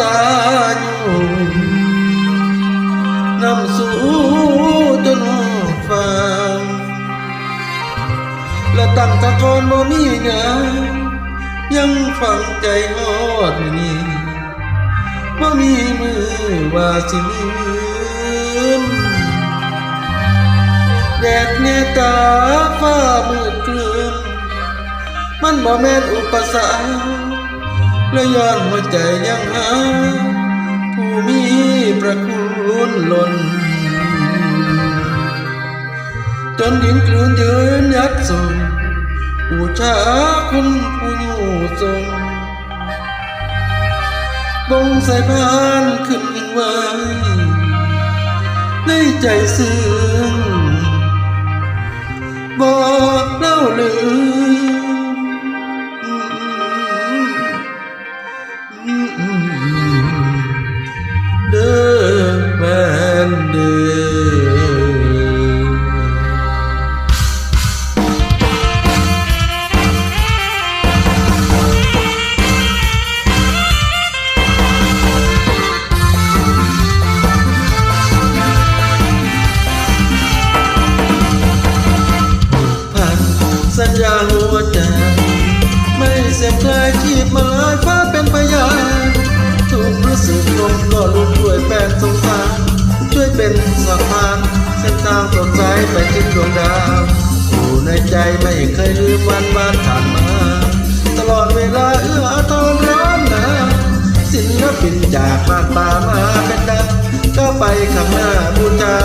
ตาอยูนำสู่จนฟังและตั้งตะกอนบ่มีงายังฟังใจฮอดนี้บ่มีมือว่าสิมีแดดเนตาฟ้ามืดคลืนมันบ่แม่นอุปสรรค และย้อนหัวใจยังหา ผู้มีประคุณล้นจนดินกลืนยืนยัดส่งผู้ชาคุณผู้อยู่ทรงบงสายพานขึ้นไว้ในใจซึ้งบอกเล่าลืม สัญญาหัวใจ ไม่เสียคลายชีพมาลายฟ้าเป็นพยานทุกรู้สึกลมก็ลุกด้วยแฟนสงสารช่วยเป็นสะพานเส้นทางสดใสไปถึงดวงดาวอยู่ในใจไม่เคยลืมวันบ้านผ่านมา ตลอดเวลาเอื้ออาทรร้อนหนาศิลปินจากบ้านป่ามาเป็นดังก็ไปข้างหน้าบูชา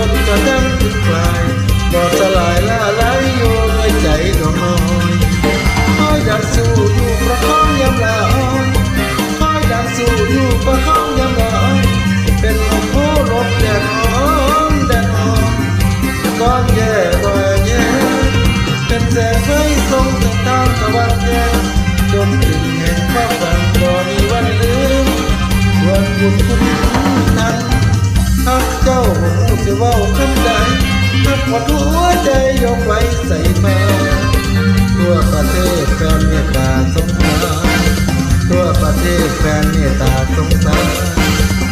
จนกระทั่งถึงปลายก็สลายล่าไหลอยู่ด้วยใจด้อยคอยดันสู้อยู่ประคองยามลาอ่อนคอยดันสู้อยู่ประคองยามลาอ่อนเป็นลมโพลมแดดอ่อนแดดอ่อนก้อนแย่ก็แย่เป็นแสงไฟส่องถึงทางตะวันแย่จนถึงแห่งความฝันก็มีวันลืมวันหยุดคุณทัน เจ้าลูกสิว่าจังใดนับหมดหัวใจยกไว้ใส่มาทั่วประเทศแฟนเมตตาสงสารทั่วประเทศแฟนเมตตาสงสาร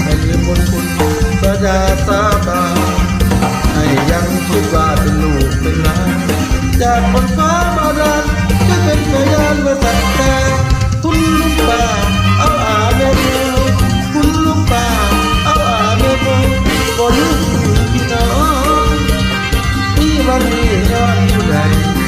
ให้ยืมบุญคุณประยาสาบาให้ยังทุกว่าเป็นลูกเป็นหลานจากบนฟ้า ย้อนผู้ใด